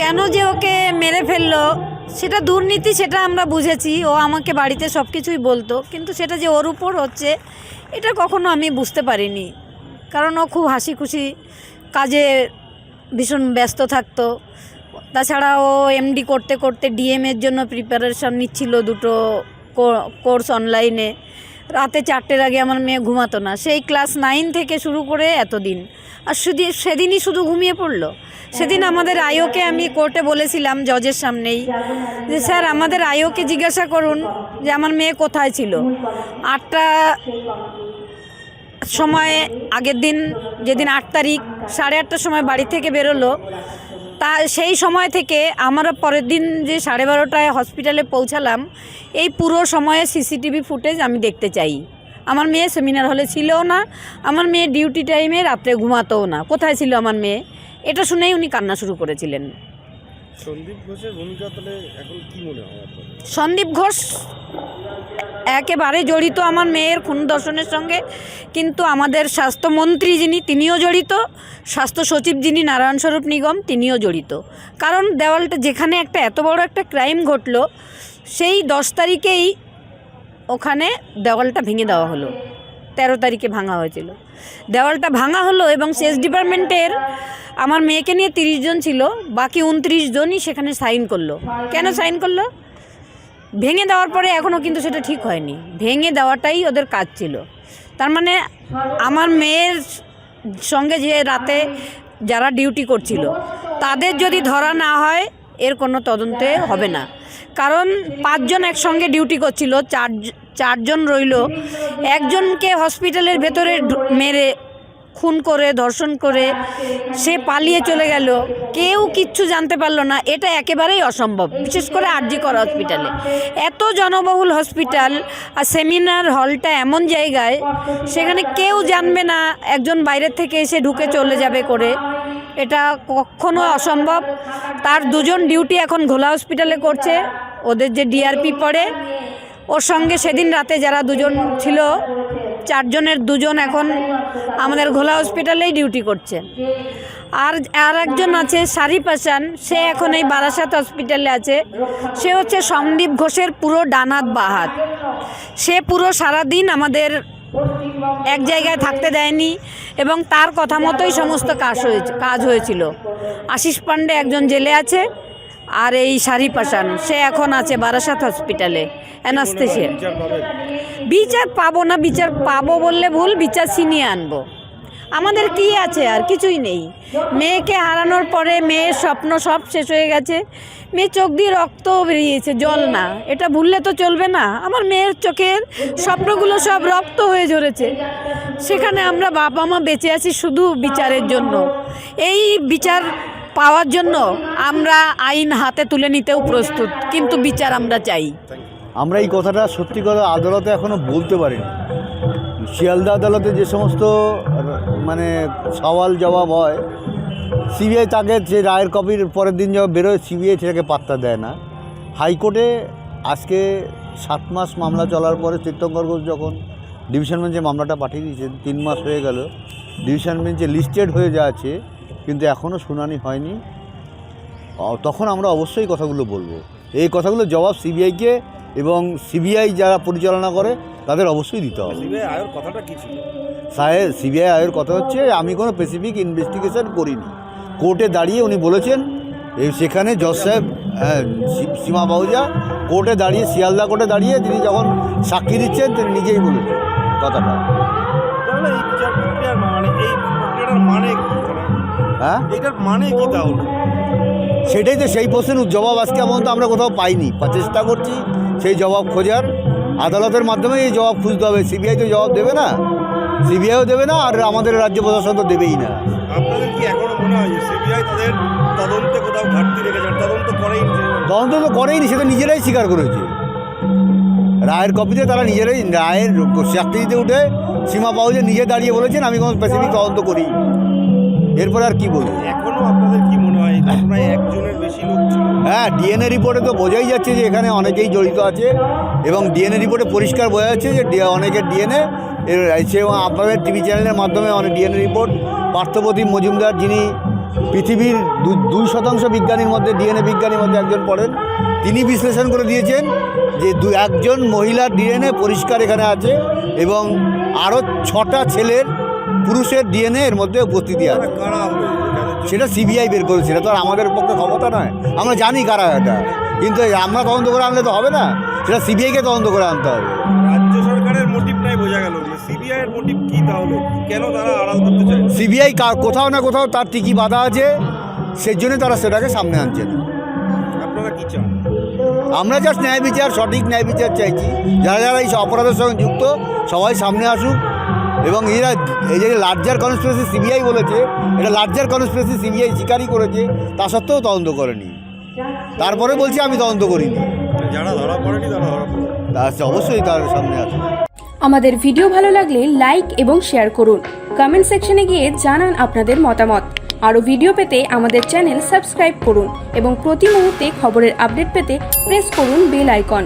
কেন যে ওকে মেরে ফেলল, সেটা দুর্নীতি সেটা আমরা বুঝেছি, ও আমাকে বাড়িতে সব কিছুই বলতো, কিন্তু সেটা যে ওর উপর হচ্ছে, এটা কখনো আমি বুঝতে পারিনি। কারণ ও খুব হাসি খুশি কাজে ভীষণ ব্যস্ত থাকতো। তাছাড়া ও এমডি করতে করতে ডিএমের জন্য প্রিপারেশন নিচ্ছিল দুটো কোর্স অনলাইনে রাতে চারটের আগে আমার মেয়ে ঘুমাতো না। সেই ক্লাস নাইন থেকে শুরু করে এতদিন। আর শুধু সেদিনই শুধু ঘুমিয়ে পড়ল। সেদিন আমাদের আয়োকে আমি কোর্টে বলেছিলাম জজের সামনেই যে, স্যার, আমাদের আয়োকে জিজ্ঞাসা করুন যে আমার মেয়ে কোথায় ছিল? আটটা সময়ে আগের দিন, যেদিন আট তারিখ, সাড়ে আটটার সময় বাড়ি থেকে বেরোলো। তা সেই সময় থেকে আমরা পরের দিন যে সাড়ে বারোটায় হসপিটালে পৌঁছালাম এই পুরো সময়ে সিসিটিভি ফুটেজ আমি দেখতে চাই। আমার মেয়ে সেমিনার হলে ছিলও না আমার মেয়ে ডিউটি টাইমে রাত্রে ঘুমাতোও না। কোথায় ছিল আমার মেয়ে? এটা শুনেই উনি কান্না শুরু করেছিলেন। সন্দীপ ঘোষের ভূমিকা তাহলে এখন কি মনে হয় সন্দীপ ঘোষ একেবারে জড়িত আমার মেয়ের খুন দর্শনের সঙ্গে, কিন্তু আমাদের স্বাস্থ্যমন্ত্রী যিনি, তিনিও জড়িত। স্বাস্থ্য সচিব যিনি নারায়ণ স্বরূপ নিগম, তিনিও জড়িত। কারণ দেওয়ালটা, যেখানে একটা এত বড় একটা ক্রাইম ঘটলো, সেই দশ তারিখেই ওখানে দেওয়ালটা ভেঙে দেওয়া হলো। তেরো তারিখে ভাঙা হয়েছিল। দেওয়ালটা ভাঙা হলো এবং সেচ ডিপার্টমেন্টের আমার মেয়েকে নিয়ে তিরিশ জন ছিল, বাকি উনত্রিশ জনই সেখানে সাইন করল। কেন সাইন করল? ভেঙে দেওয়ার পরে এখনও কিন্তু সেটা ঠিক হয়নি। ভেঙে দেওয়াটাই ওদের কাজ ছিল। তার মানে আমার মেয়ের সঙ্গে যে রাতে যারা ডিউটি করছিল, তাদের যদি ধরা না হয়, এর কোনো তদন্তে হবে না। কারণ পাঁচজন একসঙ্গে ডিউটি করছিল চার চারজন রইল। একজনকে হসপিটালের ভেতরে মেরে খুন করে, ধর্ষণ করে, সে পালিয়ে চলে গেল। কেউ কিচ্ছু জানতে পারল না, এটা একেবারেই অসম্ভব। বিশেষ করে আরজি কর হসপিটালে। এত জনবহুল হসপিটাল আর সেমিনার হলটা এমন জায়গায়, সেখানে কেউ জানবে না, একজন বাইরের থেকে এসে ঢুকে চলে যাবে করে। এটা কখনো অসম্ভব। তার দুজন ডিউটি এখন ঘোলা হসপিটালে করছে, ওদের যে ডিআরপি পড়ে, ওর সঙ্গে সেদিন রাতে যারা দুজন ছিল চারজনের, দুজন এখন আমাদের ঘোলা হসপিটালেই ডিউটি করছে। আর আর একজন আছে শারিফ হাসান সে এখন এই বারাসাত হসপিটালে আছে। সে হচ্ছে সন্দীপ ঘোষের পুরো ডানাত বাহাত। সে পুরো সারাদিন আমাদের এক জায়গায় থাকতে দেয়নি এবং তার কথা মতোই সমস্ত কাজ হয়েছে, কাজ হয়েছিল। আশিস পান্ডে একজন জেলে আছে। আর এই শাড়ি পাশান সে এখন আছে বারাসাত হসপিটালে অ্যানাস্থেশিয়া। বিচার বিচার পাবো না বিচার পাবো বললে ভুল বিচার ছিনিয়ে আনব। আমাদের কি আছে? আর কিছুই নেই। মেয়েকে হারানোর পরে মেয়ের স্বপ্ন সব শেষ হয়ে গেছে। মেয়ে চোখ দিয়ে রক্ত বেরিয়েছে জল না। এটা ভুললে তো চলবে না। আমার মেয়ের চোখের স্বপ্নগুলো সব রক্ত হয়ে ঝরেছে। সেখানে আমরা বাবা মা বেঁচে আছি শুধু বিচারের জন্য। এই বিচার পাওয়ার জন্য আমরা আইন হাতে তুলে নিতেও প্রস্তুত, কিন্তু বিচার আমরা চাই। আমরা এই কথাটা সত্যি কথা আদালতে এখনও বলতে পারিনি। শিয়ালদা আদালতে যে সমস্ত মানে সওয়াল জবাব হয়, সিবিআই তাকে যে রায়ের কপির পরের দিন যখন বেরোয়, সিবিআই সেটাকে পাত্তা দেয় না। হাইকোর্টে আজকে সাত মাস মামলা চলার পরে তীর্থঙ্কর ঘোষ যখন ডিভিশন বেঞ্চে মামলাটা পাঠিয়ে দিয়েছেন, তিন মাস হয়ে গেল, ডিভিশন বেঞ্চে লিস্টেড হয়ে যাচ্ছে কিন্তু এখনও শুনানি হয়নি। তখন আমরা অবশ্যই কথাগুলো বলব। এই কথাগুলো জবাব সিবিআইকে এবং সিবিআই যারা পরিচালনা করে তাদের অবশ্যই দিতে হবে। সিবিআই আয়ের কথাটা কি ছিল? সাহেব সিবিআই আয়ের কথা হচ্ছে আমি কোনো স্পেসিফিক ইনভেস্টিগেশন করিনি। কোর্টে দাঁড়িয়ে উনি বলেছেন সেখানে জজ সাহেব হ্যাঁ, সীমা বাহুজা কোর্টে দাঁড়িয়ে শিয়ালদা কোর্টে দাঁড়িয়ে তিনি যখন সাক্ষী দিচ্ছেন তিনি নিজেই বলেছেন কথাটা। এই মানে হ্যাঁ? এইটার মানে কি তাহলে? সেটাই তো সেই প্রশ্নের জবাব আজকে পর্যন্ত আমরা কোথাও পাইনি। চেষ্টা করছি সেই জবাব খোঁজার। আদালতের মাধ্যমে এই জবাব খুঁজতে হবে। সিবিআই তো জবাব দেবে না। সিবিআইও দেবে না আর আমাদের রাজ্য প্রশাসন তো দেবেই না। আপনাদের কি এখনও মনে হয় সিবিআই তাদের তদন্তে কোথাও ঘাটতি রেখেছে? তদন্ত করেই তদন্ত তো করেইনি সেটা নিজেরাই স্বীকার করেছে। রায়ের কপিতে তারা নিজেরাই রায়ের চাকরি দিতে উঠে সীমা পাউজে নিজে দাঁড়িয়ে বলেছেন আমি কোনো স্পেসিফিক তদন্ত করি এরপরে আর কি বলব? এখনও আপনাদের কি মনে হয়? ঘটনায় একজনের বেশি লোক হ্যাঁ ডিএনএ রিপোর্টে তো বোঝাই যাচ্ছে যে এখানে অনেকেই জড়িত আছে এবং ডিএনএ রিপোর্টে পরিষ্কার বোঝা যাচ্ছে যে অনেকের ডিএনএ সে আপনাদের টিভি চ্যানেলের মাধ্যমে অনেক ডিএনএ রিপোর্ট পার্থপ্রতিম মজুমদার যিনি পৃথিবীর দু- দুই শতাংশ বিজ্ঞানীর মধ্যে ডিএনএ বিজ্ঞানীর মধ্যে একজন পড়েন তিনি বিশ্লেষণ করে দিয়েছেন যে দু একজন মহিলার ডিএনএ পরিষ্কার এখানে আছে এবং আরও ছটা ছেলের পুরুষের ডিএনএ এর মধ্যে উপস্থিতি আছে। সেটা সিবিআই বের করেছে সেটা তো আর আমাদের পক্ষে ক্ষমতা নয়। আমরা জানি কারা এটা। কিন্তু আমরা তদন্ত করে আনলে তো হবে না। সেটা সিবিআইকে তদন্ত করে আনতে হবে। রাজ্য সরকারের মোটিভ নাই বোঝা গেল। সিবিআই এর মোটিভ কি তাহলে? কেন তারা আড়াল করতে চায়? সিবিআই কোথাও না কোথাও তার টিকি বাধা আছে। সেই জন্য তারা সেটাকে সামনে আনছে না। আপনারা কি চান? আমরা জাস্ট ন্যায় বিচার সঠিক ন্যায় বিচার চাইছি। যারা যারা এই অপরাধের সঙ্গে যুক্ত সবাই সামনে আসুক। এবং এরা এই যে লার্জার কনস্পিরেসি সিবিআই বলেছে এটা লার্জার কনস্পিরেসি সিবিআই স্বীকারই করেছে তা সত্ত্বেও তদন্ত করেনি। তারপরে বলছি আমি তদন্ত করিনি। যারা ধরা পড়েনি তারা ধরা পড়ে তা অবশ্যই তার সামনে আসুক আমাদের ভিডিও ভালো লাগলে লাইক এবং শেয়ার করুন। কমেন্ট সেকশনে গিয়ে জানান আপনাদের মতামত। আরও ভিডিও পেতে আমাদের চ্যানেল সাবস্ক্রাইব করুন এবং প্রতি মুহূর্তে খবরের আপডেট পেতে প্রেস করুন বেল আইকন